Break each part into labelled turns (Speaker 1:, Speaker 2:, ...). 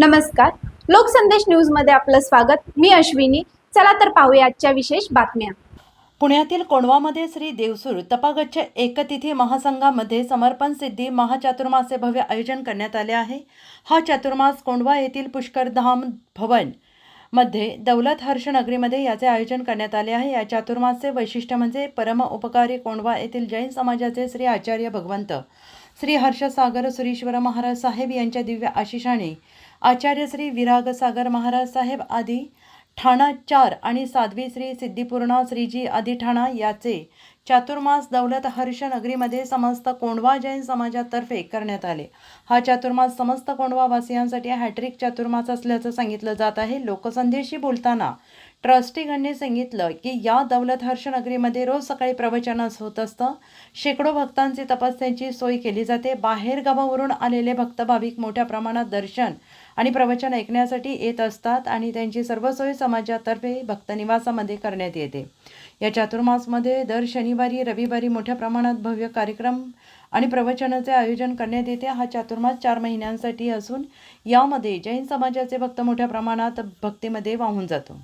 Speaker 1: नमस्कार. लोकसंदेश न्यूजमध्ये आपलं स्वागत. मी अश्विनी. चला तर पाहूया आजच्या विशेष बातम्या.
Speaker 2: पुण्यातील कोंडवामध्ये श्री देवसूर तपागच्छ एकतिथी महासंघामध्ये समर्पण सिद्धी महाचातुर्मासे भव्य आयोजन करण्यात आले आहे. हा चातुर्मास कोंडवा येथील पुष्करधाम भवनमध्ये दौलत हर्ष नगरीमध्ये याचे आयोजन करण्यात आले आहे. या चातुर्मासचे वैशिष्ट्य म्हणजे परम उपकारी कोंडवा येथील जैन समाजाचे श्री आचार्य भगवंत. श्री हर्षसागर सुरेश्वर महाराज साहेब यांच्या दिव्य आशिषाने आचार्य श्री विरागसागर महाराज साहेब आदी ठाणा चार आणि साध्वी श्री सिद्धिपूर्णा श्रीजी आदी ठाणा याचे चातुर्मास दौलत हर्ष नगरीमध्ये समस्त कोंडवा जैन समाजातर्फे करण्यात आले. हा चातुर्मास समस्त कोंडवा वासियांसाठी हॅट्रिक चातुर्मास असल्याचं सांगितलं जात आहे. लोकसंदेशी बोलताना ट्रस्टीगणने सांगितलं की या दौलतहर्ष नगरीमध्ये रोज सकाळी प्रवचनच होत असतं. शेकडो भक्तांची तपस्यांची सोय केली जाते. बाहेर गावावरून आलेले भक्त भाविक मोठ्या प्रमाणात दर्शन आणि प्रवचन ऐकण्यासाठी येत असतात आणि त्यांची सर्व सोय समाजातर्फे भक्तनिवासामध्ये करण्यात येते. या चातुर्मासमध्ये दर शनिवारी रविवारी मोठ्या प्रमाणात भव्य कार्यक्रम आणि प्रवचनाचे आयोजन करण्यात येते. हा चातुर्मास चार महिन्यांसाठी असून यामध्ये जैन समाजाचे भक्त मोठ्या प्रमाणात भक्तीमध्ये वाहून जातो.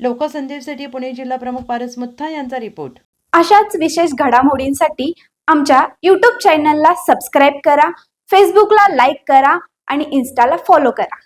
Speaker 2: लोकसंदेशसाठी पुणे जिल्हा प्रमुख पारस मुत्था यांचा रिपोर्ट
Speaker 1: अशाच विशेष घडामोडींसाठी आमच्या यूट्यूब चॅनलला सबस्क्राईब करा फेसबुकला लाईक करा आणि इन्स्टाला फॉलो करा.